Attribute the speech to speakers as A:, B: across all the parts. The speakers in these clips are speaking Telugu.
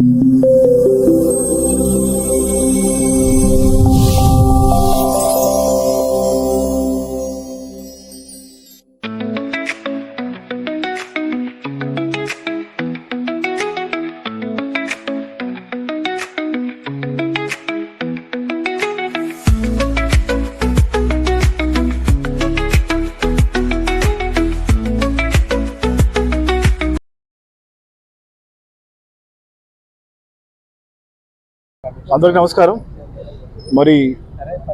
A: Thank you. అందరికీ నమస్కారం. మరి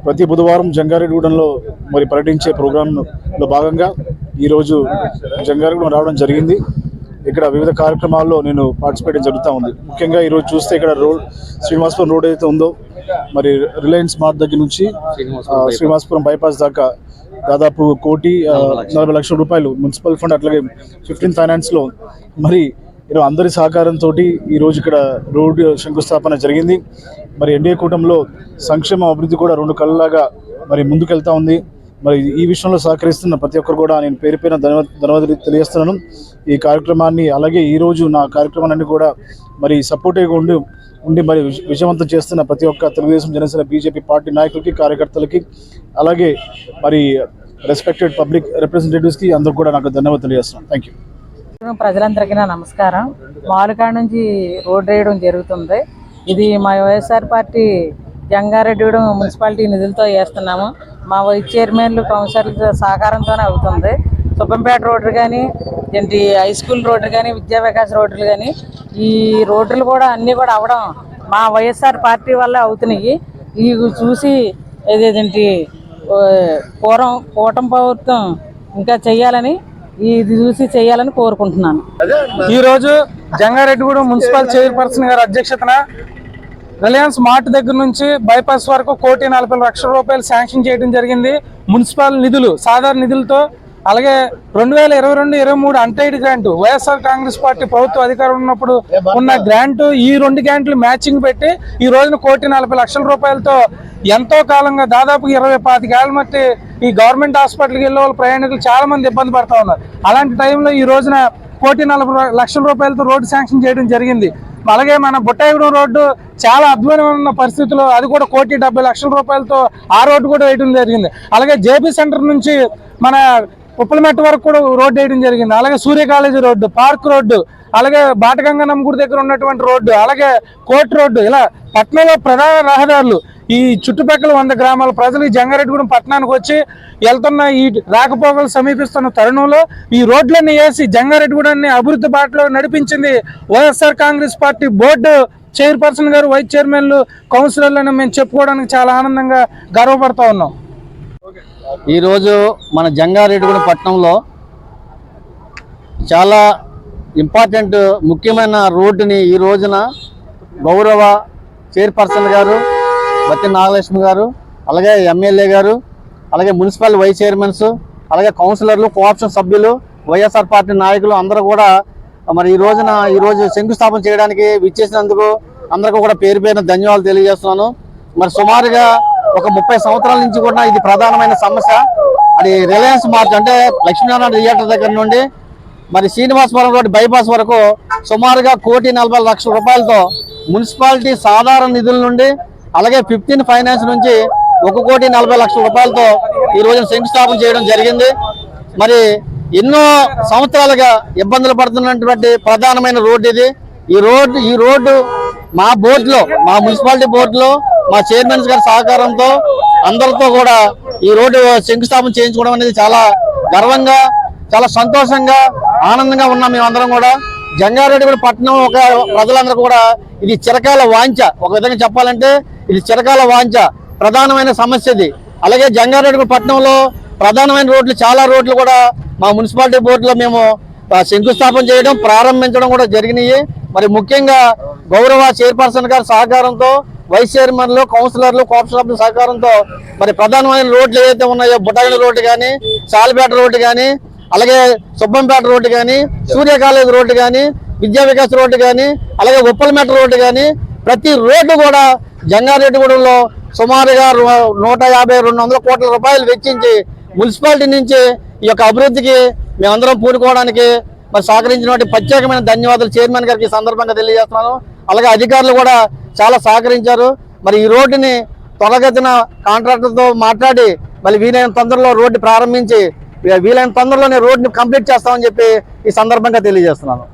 A: ప్రతి బుధవారం జంగారెడ్డిగూడెంలో మరి పర్యటించే ప్రోగ్రాంలో భాగంగా ఈరోజు జంగారెడ్డిగూడెం రావడం జరిగింది. ఇక్కడ వివిధ కార్యక్రమాల్లో నేను పార్టిసిపేట్ జరుగుతూ ఉంది. ముఖ్యంగా ఈరోజు చూస్తే ఇక్కడ రోడ్ శ్రీనివాసపురం రోడ్ ఏదైతే ఉందో మరి రిలయన్స్ మార్ట్ దగ్గర నుంచి శ్రీనివాసపురం బైపాస్ దాకా దాదాపు కోటి నలభై లక్షల రూపాయలు మున్సిపల్ ఫండ్ అట్లాగే ఫిఫ్టీన్ ఫైనాన్స్లో మరి నేను అందరి సహకారంతో ఈరోజు ఇక్కడ రోడ్డు శంకుస్థాపన జరిగింది. మరి ఎన్డీఏ కూటమిలో సంక్షేమ అభివృద్ధి కూడా రెండు కళ్ళలాగా మరి ముందుకెళ్తా ఉంది. మరి ఈ విషయంలో సహకరిస్తున్న ప్రతి ఒక్కరు కూడా నేను పేరు పైన ధన్యవాద ధన్యవాదాలు తెలియజేస్తున్నాను. ఈ కార్యక్రమాన్ని అలాగే ఈరోజు నా కార్యక్రమాన్ని కూడా మరి సపోర్టివ్గా ఉండి ఉండి మరి విజయవంతం చేస్తున్న ప్రతి ఒక్క తెలుగుదేశం జనసేన బీజేపీ పార్టీ నాయకులకి కార్యకర్తలకి అలాగే మరి రెస్పెక్టెడ్ పబ్లిక్ రిప్రజెంటేటివ్స్కి అందరూ కూడా నాకు ధన్యవాదాలు తెలియజేస్తున్నాను. థ్యాంక్ యూ
B: ప్రజలందరికీ నా నమస్కారం. మాలుకాడ నుంచి రోడ్ వేయడం జరుగుతుంది. ఇది మా వైఎస్ఆర్ పార్టీ జంగారెడ్డిగూడెం మున్సిపాలిటీ నిధులతో చేస్తున్నాము. మా వైస్ చైర్మన్లు కౌన్సిలర్ల సహకారంతోనే అవుతుంది. సుబ్బంపేట రోడ్డు కానీ ఏంటి హై స్కూల్ రోడ్డు కానీ విద్యా వికాస్ రోడ్లు కానీ ఈ రోడ్లు కూడా అన్నీ కూడా అవడం మా వైఎస్ఆర్ పార్టీ వల్ల అవుతున్నాయి. ఇవి చూసి ఏదేంటి పూర్వం కూటమి ప్రభుత్వం ఇంకా చెయ్యాలని ఇది చూసి చేయాలని కోరుకుంటున్నాను.
C: ఈ రోజు జంగారెడ్డిగూడెం మున్సిపల్ చైర్పర్సన్ గారి అధ్యక్షతన రిలయన్స్ మార్ట్ దగ్గర నుంచి బైపాస్ వరకు కోటి నలభై లక్షల రూపాయలు శాంక్షన్ చేయడం జరిగింది. మున్సిపల్ నిధులు సాధారణ నిధులతో అలాగే రెండు వేల ఇరవై రెండు ఇరవై మూడు untied grant YSR Congress party ప్రభుత్వ అధికారం ఉన్నప్పుడు ఉన్న గ్రాంట్ ఈ రెండు గ్రాంట్లు మ్యాచింగ్ పెట్టి ఈ రోజున కోటి నలభై లక్షల రూపాయలతో ఎంతో కాలంగా దాదాపు ఇరవై పాతికేళ్ళ మట్టి ఈ గవర్నమెంట్ హాస్పిటల్కి వెళ్ళే వాళ్ళు ప్రయాణికులు చాలా మంది ఇబ్బంది పడతా ఉన్నారు. అలాంటి టైంలో ఈ రోజున కోటి నలభై లక్షల రూపాయలతో రోడ్డు శాంక్షన్ చేయడం జరిగింది. అలాగే మన బుట్టాయిగూడెం రోడ్డు చాలా అద్భుతమైన పరిస్థితిలో అది కూడా కోటి డెబ్బై లక్షల రూపాయలతో ఆ రోడ్డు కూడా వేయడం జరిగింది. అలాగే జేపీ సెంటర్ నుంచి మన ఉప్పలమెట్ట వరకు కూడా రోడ్డు వేయడం జరిగింది. అలాగే Surya college road park road అలాగే బాటగంగనమ్మ గుడి దగ్గర ఉన్నటువంటి రోడ్డు అలాగే కోట్ రోడ్డు ఇలా పట్నంలో ప్రధాన రహదారులు ఈ చుట్టుపక్కల వంద గ్రామాల ప్రజలు ఈ జంగారెడ్డిగూడెం పట్టణానికి వచ్చి వెళ్తున్న ఈ రాకపోకలు సమీపిస్తున్న తరుణంలో ఈ రోడ్లన్నీ వేసి జంగారెడ్డిగూడెన్ని అభివృద్ధి బాటలో నడిపించింది YSR Congress party board chairperson గారు వైస్ చైర్మన్లు కౌన్సిలర్లను మేము చెప్పుకోవడానికి చాలా ఆనందంగా గర్వపడతా ఉన్నాం.
D: ఈరోజు మన జంగారెడ్డిగూడెం పట్టణంలో చాలా ఇంపార్టెంట్ ముఖ్యమైన రోడ్డుని ఈ రోజున గౌరవ చైర్పర్సన్ గారు బత్తి నాగలక్ష్మి గారు అలాగే ఎమ్మెల్యే గారు అలాగే మున్సిపల్ వైస్ చైర్మన్స్ అలాగే కౌన్సిలర్లు కోఆప్షన్ సభ్యులు వైఎస్ఆర్ పార్టీ నాయకులు అందరూ కూడా మరి ఈ రోజున ఈ రోజు శంకుస్థాపన చేయడానికి విచ్చేసినందుకు అందరికీ కూడా పేరు పేరున ధన్యవాదాలు తెలియజేస్తున్నాను. మరి సుమారుగా ఒక ముప్పై సంవత్సరాల నుంచి కూడా ఇది ప్రధానమైన సమస్య. అది రిలయన్స్ మార్ట్ అంటే లక్ష్మీనారాయణ థియేటర్ దగ్గర నుండి మరి శ్రీనివాసపురం రోడ్డు బైపాస్ వరకు సుమారుగా కోటి నలభై లక్షల రూపాయలతో మున్సిపాలిటీ సాధారణ నిధుల నుండి అలాగే ఫిఫ్టీన్ ఫైనాన్స్ నుంచి ఒక కోటి నలభై లక్షల రూపాయలతో ఈ రోజున శంకుస్థాపన చేయడం జరిగింది. మరి ఎన్నో సంవత్సరాలుగా ఇబ్బందులు పడుతున్నటువంటి ప్రధానమైన రోడ్డు ఇది. ఈ రోడ్డు ఈ రోడ్డు మా బోర్డులో మా మున్సిపాలిటీ బోర్డులో మా చైర్మన్ గారి సహకారంతో అందరితో కూడా ఈ రోడ్డు శంకుస్థాపన చేయించుకోవడం అనేది చాలా గర్వంగా చాలా సంతోషంగా ఆనందంగా ఉన్నాం మేమందరం కూడా. జంగారెడ్డి కూడా పట్టణం ఒక ప్రజలందరూ కూడా ఇది చిరకాల వాంఛ. ఒక విధంగా చెప్పాలంటే ఇది చిరకాల వాంఛ ప్రధానమైన సమస్య ఇది అలాగే జంగారెడ్డి పట్టణంలో ప్రధానమైన రోడ్లు చాలా రోడ్లు కూడా మా మున్సిపాలిటీ బోర్డులో మేము శంకుస్థాపన చేయడం ప్రారంభించడం కూడా జరిగినాయి. మరి ముఖ్యంగా గౌరవ చైర్పర్సన్ గారి సహకారంతో వైస్ చైర్మన్లు కౌన్సిలర్లు కోఆపరేషన్ సహకారంతో మరి ప్రధానమైన రోడ్లు ఏదైతే ఉన్నాయో బుటాగిన రోడ్డు కానీ చాలిపేట రోడ్డు కానీ అలాగే సుబ్బంపేట రోడ్డు కానీ సూర్య కాలేజ్ రోడ్డు కానీ విద్యా వికాస్ రోడ్డు కానీ అలాగే ఉప్పలమేట రోడ్డు కానీ ప్రతి రోడ్డు కూడా జంగారెడ్డిగూడెంలో సుమారుగా నూట యాభై రెండు వందల కోట్ల రూపాయలు వెచ్చించి మున్సిపాలిటీ నుంచి ఈ యొక్క అభివృద్ధికి మేమందరం పూనుకోవడానికి మరి సహకరించినటువంటి ప్రత్యేకమైన ధన్యవాదాలు చైర్మన్ గారికి సందర్భంగా తెలియజేస్తున్నాను. అలాగే అధికారులు కూడా చాలా సహకరించారు. మరి ఈ రోడ్డుని త్వరగతిన కాంట్రాక్టర్తో మాట్లాడి మళ్ళీ వీలైన తొందరలో రోడ్డు ప్రారంభించి వీలైన తొందరలోనే రోడ్డుని కంప్లీట్ చేస్తామని చెప్పి ఈ సందర్భంగా తెలియజేస్తున్నాను.